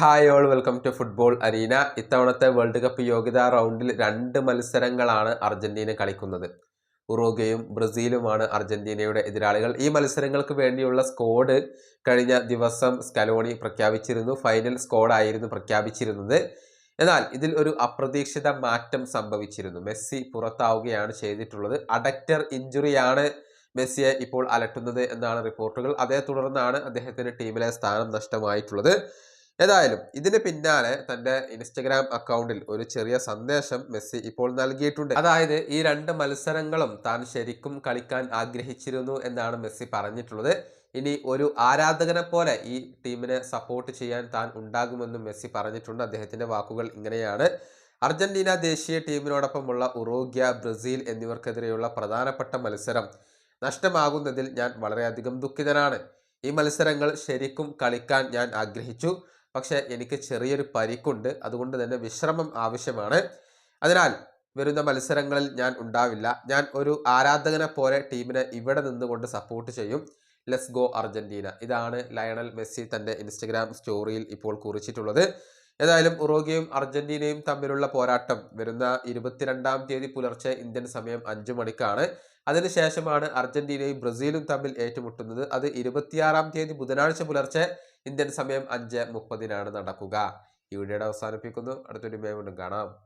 Hi all welcome to football arena. ഇത്തവണത്തെ world cup യോഗ്യതാ റൗണ്ടിൽ രണ്ട് മത്സരങ്ങളാണ് അർജന്റീന കളിക്കുന്നത്. ഉറുഗ്വയും ബ്രസീലുമാണ് അർജന്റീനയുടെ എതിരാളികൾ. ഈ മത്സരങ്ങൾക്ക് വേണ്ടിയുള്ള സ്കോഡ് കഴിഞ്ഞ ദിവസം സ്കലോണി പ്രഖ്യാപിച്ചിരുന്നു. ഫൈനൽ സ്കോഡായിരുന്നു പ്രഖ്യാപിച്ചിരുന്നത്. എന്നാൽ ഇതിൽ ഒരു അപ്രതീക്ഷിത മാറ്റം സംഭവിച്ചിരുന്നു. മെസ്സി പുറത്താവുകയാണ് ചെയ്തിട്ടുള്ളത്. അഡക്റ്റർ ഇഞ്ചുറിയാണ് മെസ്സിയെ ഇപ്പോൾ അലട്ടുന്നത് എന്നാണ് റിപ്പോർട്ടുകൾ. അതേ തുടർന്നാണ് അദ്ദേഹത്തിന് ടീമിലെ സ്ഥാനം നഷ്ടമായിട്ടുള്ളത്. ഏതായാലും ഇതിന് പിന്നാലെ തന്റെ ഇൻസ്റ്റഗ്രാം അക്കൗണ്ടിൽ ഒരു ചെറിയ സന്ദേശം മെസ്സി ഇപ്പോൾ നൽകിയിട്ടുണ്ട്. അതായത് ഈ രണ്ട് മത്സരങ്ങളും താൻ ശരിക്കും കളിക്കാൻ ആഗ്രഹിച്ചിരുന്നു എന്നാണ് മെസ്സി പറഞ്ഞിട്ടുള്ളത്. ഇനി ഒരു ആരാധകനെ പോലെ ഈ ടീമിനെ സപ്പോർട്ട് ചെയ്യാൻ താൻ ഉണ്ടാകുമെന്നും മെസ്സി പറഞ്ഞിട്ടുണ്ട്. അദ്ദേഹത്തിന്റെ വാക്കുകൾ ഇങ്ങനെയാണ്. അർജന്റീന ദേശീയ ടീമിനോടൊപ്പമുള്ള ഉറോഗ്യ ബ്രസീൽ എന്നിവർക്കെതിരെയുള്ള പ്രധാനപ്പെട്ട മത്സരം നഷ്ടമാകുന്നതിൽ ഞാൻ വളരെയധികം ദുഃഖിതനാണ്. ഈ മത്സരങ്ങൾ ശരിക്കും കളിക്കാൻ ഞാൻ ആഗ്രഹിച്ചു. പക്ഷേ എനിക്ക് ചെറിയൊരു പരിക്കുണ്ട്. അതുകൊണ്ട് തന്നെ വിശ്രമം ആവശ്യമാണ്. അതിനാൽ വരുന്ന മത്സരങ്ങളിൽ ഞാൻ ഉണ്ടാവില്ല. ഞാൻ ഒരു ആരാധകനെ പോലെ ടീമിനെ ഇവിടെ നിന്നുകൊണ്ട് സപ്പോർട്ട് ചെയ്യും. ലെസ് ഗോ അർജന്റീന ഇതാണ് ലയണൽ മെസ്സി തന്റെ ഇൻസ്റ്റഗ്രാം സ്റ്റോറിയിൽ ഇപ്പോൾ കുറിച്ചിട്ടുള്ളത്. ഏതായാലും ഉറോഗ്യയും അർജന്റീനയും തമ്മിലുള്ള പോരാട്ടം വരുന്ന ഇരുപത്തിരണ്ടാം തീയതി പുലർച്ചെ ഇന്ത്യൻ സമയം അഞ്ചു മണിക്കാണ്. അതിനുശേഷമാണ് അർജന്റീനയും ബ്രസീലും തമ്മിൽ ഏറ്റുമുട്ടുന്നത്. അത് ഇരുപത്തിയാറാം തീയതി ബുധനാഴ്ച പുലർച്ചെ ഇന്ത്യൻ സമയം അഞ്ച് മുപ്പതിനാണ് നടക്കുക. ഈ വീഡിയോയുടെ അവസാനിപ്പിക്കുന്നു. അടുത്തൊരു വീണ്ടും കാണാം.